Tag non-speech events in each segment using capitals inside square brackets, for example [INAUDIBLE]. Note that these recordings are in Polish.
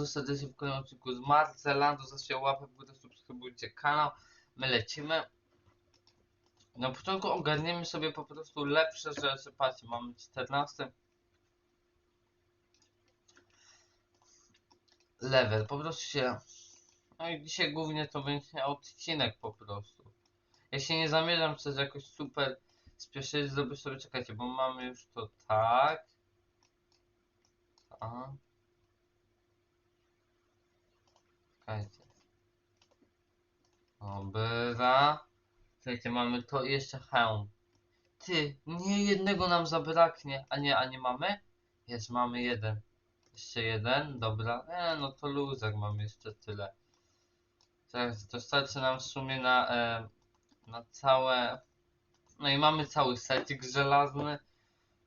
bardzo serdecznie w kolejnym odcinku z Marcelando. Zostawcie łapę w subskrybujcie kanał. My lecimy. Na początku ogarniemy sobie po prostu lepsze rzeczy. Patrzcie, mamy 14 level. Po prostu się... No i dzisiaj głównie to będzie odcinek po prostu. Ja się nie zamierzam coś jakoś super spieszyć, zrobię sobie, czekajcie, bo mamy już to tak. A. Czekajcie. Dobra. Słuchajcie, mamy to i jeszcze hełm. Ty, nie jednego nam zabraknie. A nie, a nie mamy? Jest, mamy jeden. Jeszcze jeden, dobra. E, no to luzak mamy jeszcze tyle. Tak, to starczy nam w sumie na, e, na całe... No i mamy cały setik żelazny.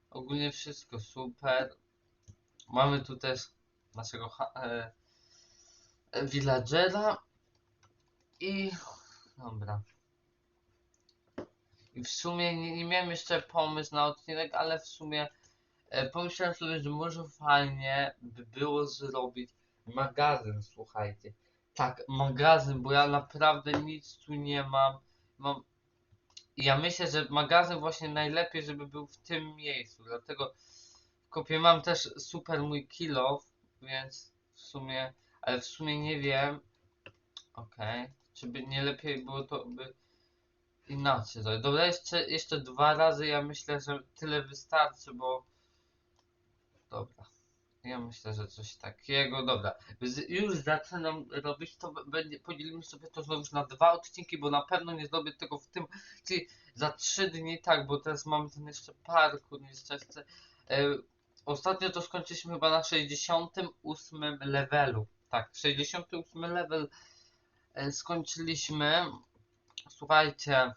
Ogólnie wszystko super. Mamy tu też naszego e, villagera. I... Dobra. I w sumie nie, nie miałem jeszcze pomysł na odcinek, ale w sumie e, pomyślałem sobie, że może fajnie by było zrobić magazyn, słuchajcie. Tak, magazyn, bo ja naprawdę nic tu nie mam. Mam. Ja myślę, że magazyn właśnie najlepiej, żeby był w tym miejscu. Dlatego w kopie mam też super mój kilof, więc w sumie, ale w sumie nie wiem. Okej, czy by nie lepiej było to by inaczej zrobić. Dobra, jeszcze, jeszcze dwa razy. Ja myślę, że tyle wystarczy, bo. Dobra. Ja myślę, że coś takiego. Dobra. Już zaczynam robić to. podzielimy sobie to znowu na dwa odcinki, bo na pewno nie zrobię tego w tym. Czyli za trzy dni, tak, bo teraz mamy ten jeszcze parkour nieszczęsny. E, ostatnio to skończyliśmy chyba na 68 levelu. Tak, 68 level e, skończyliśmy. Słuchajcie.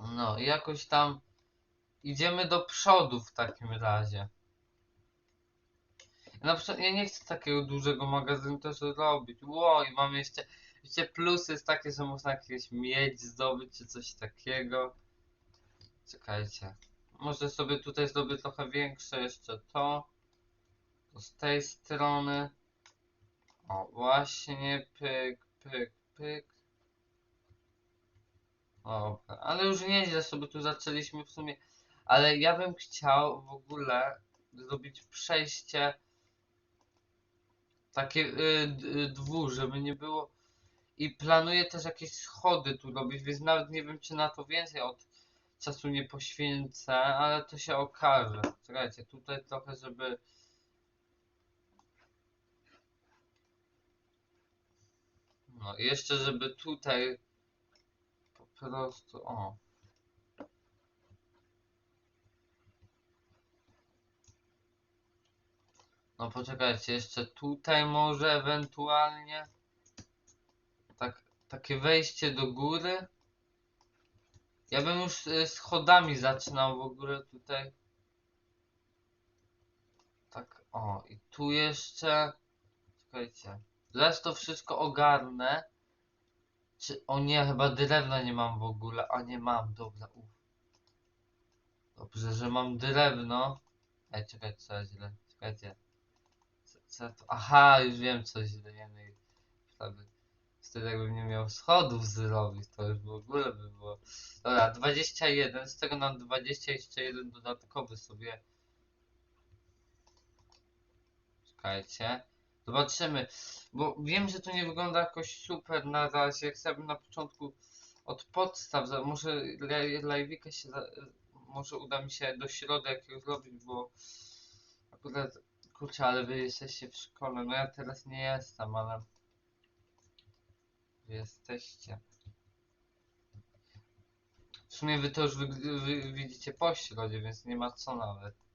No, jakoś tam idziemy do przodu w takim razie. Na przykład ja nie chcę takiego dużego magazynu też robić. Ło, i mamy jeszcze, jeszcze plusy jest takie, że można jakieś miedź zdobyć czy coś takiego. Czekajcie. Może sobie tutaj zrobię trochę większe jeszcze to. To z tej strony. O, właśnie, pyk, pyk, pyk. Dobra, ale już nieźle sobie tu zaczęliśmy w sumie. Ale ja bym chciał w ogóle zrobić przejście takie y, y, dwór, żeby nie było. I planuję też jakieś schody tu robić, więc nawet nie wiem, czy na to więcej od czasu nie poświęcę, ale to się okaże. Czekajcie, tutaj trochę, żeby. No, i jeszcze, żeby tutaj po prostu. O. No poczekajcie, jeszcze tutaj może ewentualnie tak, takie wejście do góry. Ja bym już y, schodami zaczynał w ogóle tutaj. Tak, o i tu jeszcze. Czekajcie. Zaraz to wszystko ogarnę. Czy, o nie, chyba drewna nie mam w ogóle. A nie mam, dobra, uf. Dobrze, że mam drewno. Ej, czekajcie, co źle. Czekajcie. Co, co to? Aha, już wiem co źle. Wtedy, wtedy jakbym nie miał schodów zrobić, to już w ogóle by było. Dobra, 21, z tego nam 20 jeszcze jeden dodatkowy sobie. Czekajcie. Zobaczymy. Bo wiem, że to nie wygląda jakoś super na razie. Chciałbym na początku od podstaw, może li- live'ika się, może uda mi się do środy jakiegoś zrobić, bo akurat, kurczę, ale wy jesteście w szkole. No ja teraz nie jestem, ale wy jesteście. W sumie wy to już wy, wy widzicie po środzie, więc nie ma co nawet.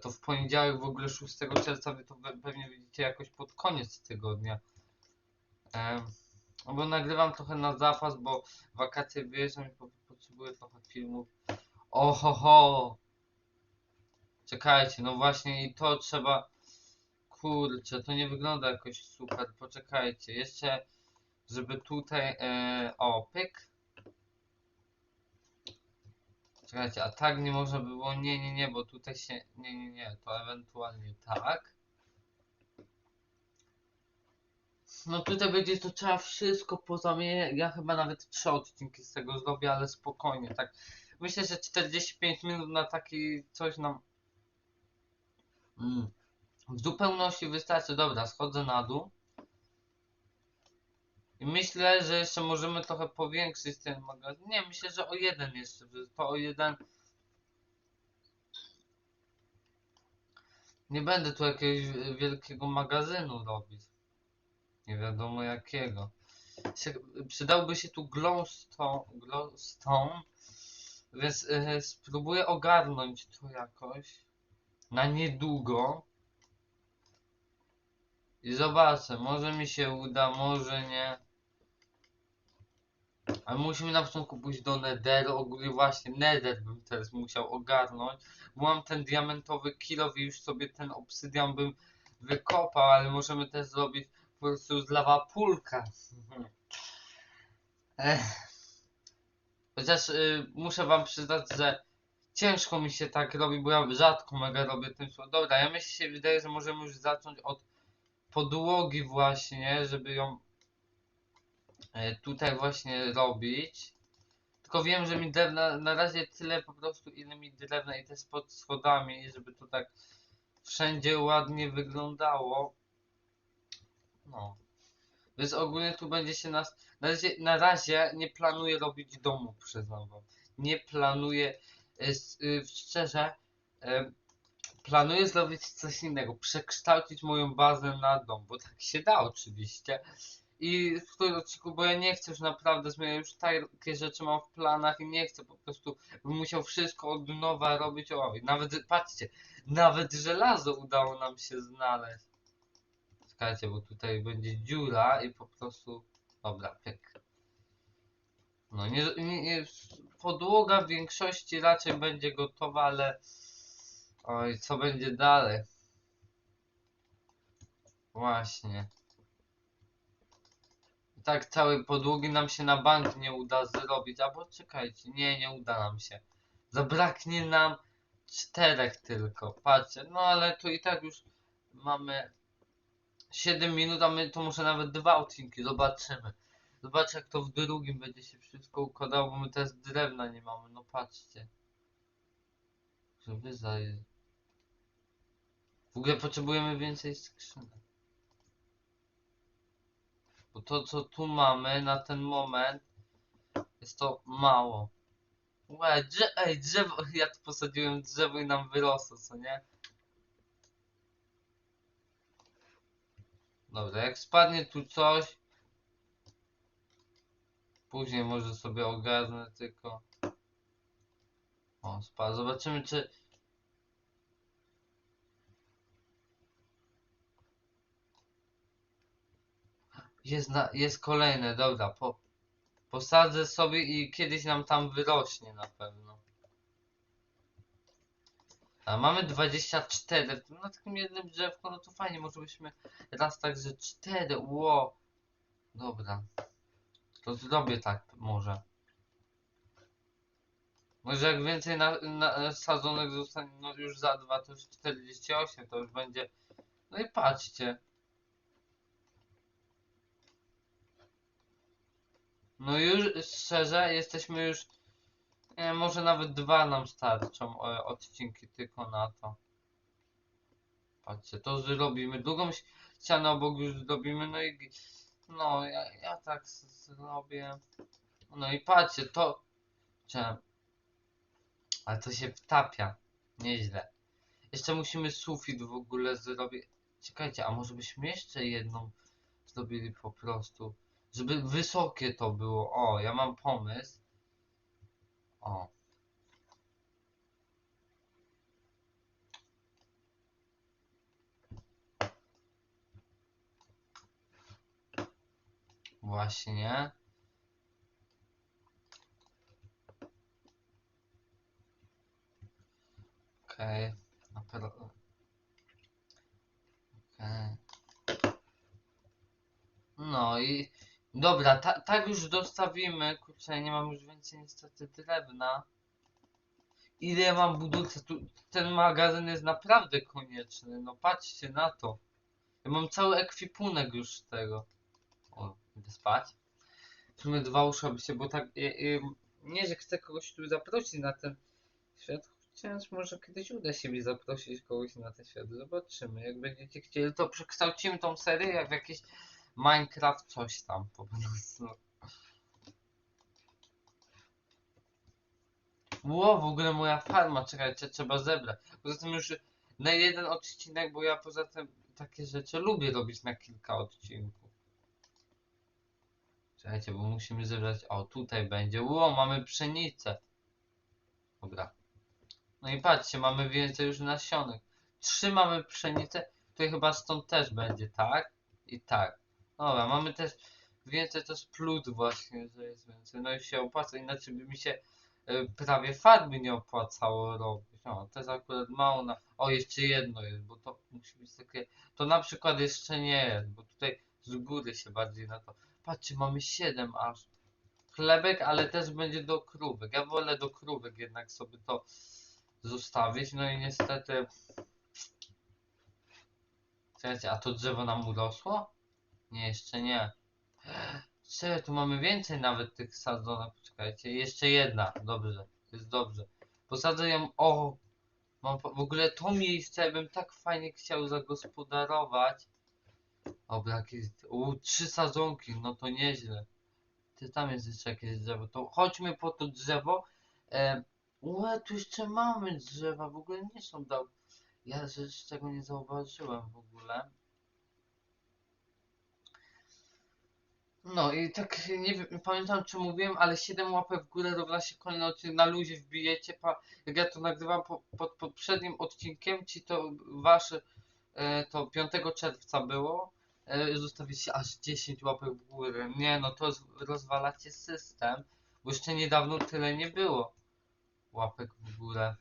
To w poniedziałek w ogóle 6 czerwca wy to pe- pewnie widzicie jakoś pod koniec tygodnia. No bo nagrywam trochę na zapas, bo wakacje wyjeżdżam i po, potrzebuję trochę filmów. Ohoho! Czekajcie, no właśnie i to trzeba... Kurczę, to nie wygląda jakoś super. Poczekajcie, jeszcze żeby tutaj... E, o, pyk. Czekajcie, a tak nie by było. Nie, nie, nie, bo tutaj się. Nie, nie, nie, to ewentualnie tak. No tutaj będzie to trzeba wszystko pozamieniać. Ja chyba nawet trzy odcinki z tego zrobię, ale spokojnie, tak. Myślę, że 45 minut na taki coś nam mm, w zupełności wystarczy. Dobra, schodzę na dół. I myślę, że jeszcze możemy trochę powiększyć ten magazyn. Nie, myślę, że o jeden jeszcze. To o jeden. Nie będę tu jakiegoś wielkiego magazynu robić. Nie wiadomo jakiego. Przydałby się tu glowstone, glowstone więc e, spróbuję ogarnąć to jakoś na niedługo. I zobaczę, może mi się uda, może nie. Ale musimy na początku pójść do Netheru, ogólnie właśnie Nether bym teraz musiał ogarnąć. Bo mam ten diamentowy kilow i już sobie ten obsydian bym wykopał, ale możemy też zrobić po prostu z lawa pulka. Ech. Chociaż y, muszę wam przyznać, że ciężko mi się tak robi, bo ja rzadko mega robię tym słowem. Dobra, ja myślę, się wydaje, że możemy już zacząć od podłogi właśnie, żeby ją tutaj właśnie robić. Tylko wiem, że mi drewna, na razie tyle po prostu ile mi drewna i też pod schodami, żeby to tak wszędzie ładnie wyglądało. No. Więc ogólnie tu będzie się nas. Na razie, na razie nie planuję robić domu, przyznam wam. Nie planuję. e, s- y, Szczerze, e, planuję zrobić coś innego. Przekształcić moją bazę na dom, bo tak się da oczywiście. I w którym odcinku, bo ja nie chcę już naprawdę zmieniać, już takie rzeczy mam w planach i nie chcę po prostu, bym musiał wszystko od nowa robić. O, nawet, patrzcie, nawet żelazo udało nam się znaleźć. Czekajcie, bo tutaj będzie dziura i po prostu, dobra, pyk. No nie, nie, nie, podłoga w większości raczej będzie gotowa, ale oj, co będzie dalej? Właśnie. Tak całej podłogi nam się na bank nie uda zrobić, albo czekajcie, nie, nie uda nam się. Zabraknie nam czterech tylko, patrzcie, no ale tu i tak już mamy 7 minut, a my to może nawet dwa odcinki, zobaczymy. Zobaczę jak to w drugim będzie się wszystko układało, bo my teraz drewna nie mamy, no patrzcie. Żeby zaje. W ogóle potrzebujemy więcej skrzynek. Bo to co tu mamy na ten moment jest to mało. Łe, drze ej, drzewo, [LAUGHS] ja tu posadziłem drzewo i nam wyrosło, co nie? Dobra, jak spadnie tu coś, później może sobie ogarnę tylko. O, spadł. Zobaczymy czy... Jest, na, jest kolejne, dobra, po, posadzę sobie i kiedyś nam tam wyrośnie na pewno. A mamy 24, to na takim jednym drzewku, no to fajnie, może byśmy raz tak, że 4, ło. Dobra. To zrobię tak, może. Może jak więcej na, na, sadzonek zostanie, no już za dwa to już 48, to już będzie. No i patrzcie. No już szczerze, jesteśmy już. Nie, może nawet dwa nam starczą e, odcinki tylko na to. Patrzcie, to zrobimy. Drugą ścianę obok już zrobimy, no i. No, ja, ja tak zrobię. No i patrzcie, to. Ale to się wtapia. Nieźle. Jeszcze musimy sufit w ogóle zrobić. Czekajcie, a może byśmy jeszcze jedną zrobili po prostu. Żeby wysokie to było. O, ja mam pomysł. O. Właśnie. Okej. Okay. Okej. No i dobra, ta, tak już dostawimy. Kurczę, nie mam już więcej niestety drewna. Ile mam budulca? Tu, ten magazyn jest naprawdę konieczny. No patrzcie na to. Ja mam cały ekwipunek już tego. Idę spać. W sumie dwa uszy się, bo tak, y, y, nie, że chcę kogoś tu zaprosić na ten świat, chociaż może kiedyś uda się mi zaprosić kogoś na ten świat. Zobaczymy. Jak będziecie chcieli, to przekształcimy tą serię w jakiś Minecraft coś tam po prostu. Ło, w ogóle moja farma, czekajcie, trzeba zebrać. Poza tym już na jeden odcinek, bo ja poza tym takie rzeczy lubię robić na kilka odcinków. Czekajcie, bo musimy zebrać. O, tutaj będzie. Ło, mamy pszenicę. Dobra. No i patrzcie, mamy więcej już nasionek. Trzy mamy pszenicę. Tutaj chyba stąd też będzie, tak? I tak. Dobra, mamy też więcej, to jest plus właśnie, że jest więcej. No i się opłaca, inaczej by mi się e, prawie farmy nie opłacało robić. O, to jest akurat mało na... O, jeszcze jedno jest, bo to musi być takie... To na przykład jeszcze nie jest, bo tutaj z góry się bardziej na to... Patrzcie, mamy 7 aż. Chlebek, ale też będzie do krówek. Ja wolę do krówek jednak sobie to zostawić. No i niestety... Czekajcie, a to drzewo nam urosło? Nie, jeszcze nie. Czekaj, tu mamy więcej nawet tych sadzonek. Poczekajcie, jeszcze jedna. Dobrze, jest dobrze. Posadzę ją. O! Mam w ogóle to miejsce bym tak fajnie chciał zagospodarować. Dobra, jakieś. U, trzy sadzonki, no to nieźle. Ty tam jest jeszcze jakieś drzewo. To chodźmy po to drzewo. E, Ue, tu jeszcze mamy drzewa, w ogóle nie są do. Ja rzecz tego nie zauważyłem w ogóle. No i tak nie wiem, pamiętam czy mówiłem, ale 7 łapek w górę równa się kolejny odcinek na luzie wbijecie. Pa, jak ja to nagrywam po, pod poprzednim odcinkiem, ci to wasze e, to 5 czerwca było. E, zostawicie aż 10 łapek w górę. Nie no, to rozwalacie system, bo jeszcze niedawno tyle nie było łapek w górę.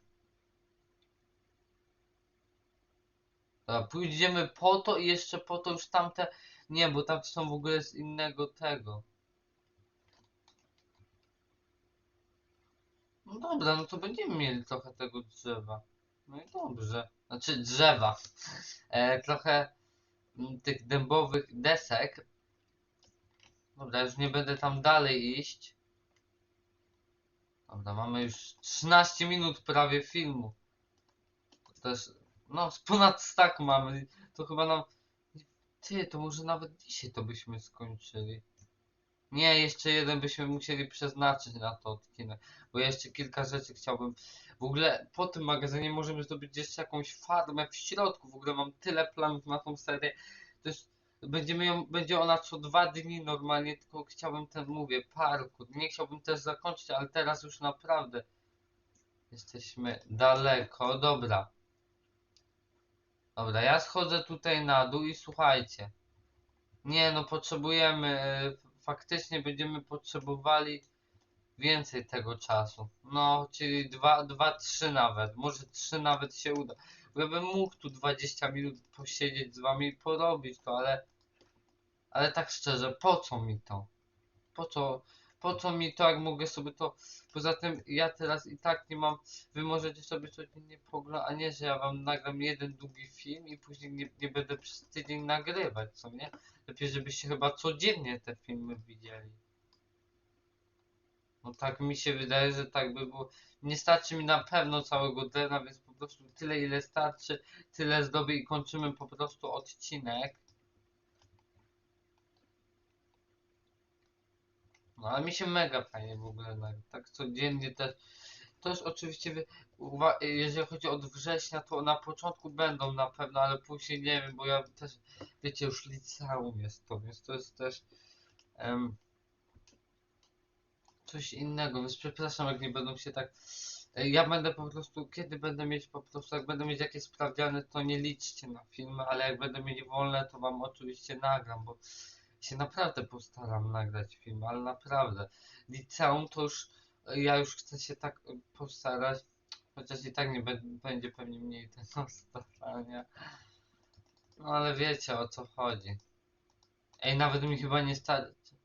Dobra, pójdziemy po to i jeszcze po to już tamte. Nie, bo tam są w ogóle z innego tego. No dobra, no to będziemy mieli trochę tego drzewa. No i dobrze. Znaczy drzewa. [LAUGHS] E, trochę mm, tych dębowych desek. Dobra, już nie będę tam dalej iść. Dobra, mamy już 13 minut prawie filmu. To jest, no, ponad stack mamy. To chyba nam. Ty, to może nawet dzisiaj to byśmy skończyli. Nie, jeszcze jeden byśmy musieli przeznaczyć na to odcinek. Bo jeszcze kilka rzeczy chciałbym. W ogóle po tym magazynie możemy zrobić jeszcze jakąś farmę w środku. W ogóle mam tyle planów na tą serię. To jest, będziemy ją, będzie ona co dwa dni normalnie, tylko chciałbym ten, mówię, parkour. Nie chciałbym też zakończyć, ale teraz już naprawdę jesteśmy daleko. Dobra. Dobra, ja schodzę tutaj na dół i słuchajcie. Nie no, potrzebujemy, e, faktycznie będziemy potrzebowali więcej tego czasu. No, czyli 2, dwa, 3 nawet, może 3 nawet się uda. Ja bym mógł tu 20 minut posiedzieć z wami i porobić to, ale ale tak szczerze, po co mi to? Po co, po co mi to, jak mogę sobie to... Poza tym ja teraz i tak nie mam... Wy możecie sobie codziennie poglądać, a nie, że ja wam nagram jeden długi film i później nie, nie będę przez tydzień nagrywać, co nie? Lepiej, żebyście chyba codziennie te filmy widzieli. No tak mi się wydaje, że tak by było. Nie starczy mi na pewno całego dnia, więc po prostu tyle ile starczy, tyle zdobię i kończymy po prostu odcinek. No ale mi się mega fajnie w ogóle nagrywa. Tak codziennie też. Jest oczywiście, jeżeli chodzi od września, to na początku będą na pewno, ale później nie wiem, bo ja też, wiecie, już liceum jest to, więc to jest też coś innego, więc przepraszam, jak nie będą się tak. Ja będę po prostu, kiedy będę mieć po prostu, jak będę mieć jakieś sprawdziane, to nie liczcie na filmy, ale jak będę mieć wolne, to wam oczywiście nagram, bo się naprawdę postaram nagrać film, ale naprawdę. Liceum to już, ja już chcę się tak postarać, chociaż i tak nie bę- będzie pewnie mniej tego [LAUGHS] starania. No ale wiecie o co chodzi. Ej, nawet mi chyba nie starczy.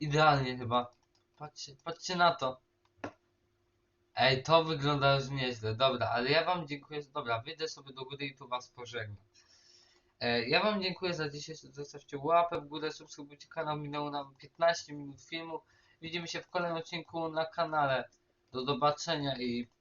Idealnie chyba. Patrzcie, patrzcie na to. Ej, to wygląda już nieźle. Dobra, ale ja wam dziękuję. Dobra, wyjdę sobie do góry i tu was pożegnam. E, Ja wam dziękuję za dzisiaj, zostawcie łapę w górę, subskrybujcie kanał, minęło nam 15 minut filmu. Widzimy się w kolejnym odcinku na kanale. Do zobaczenia i pa!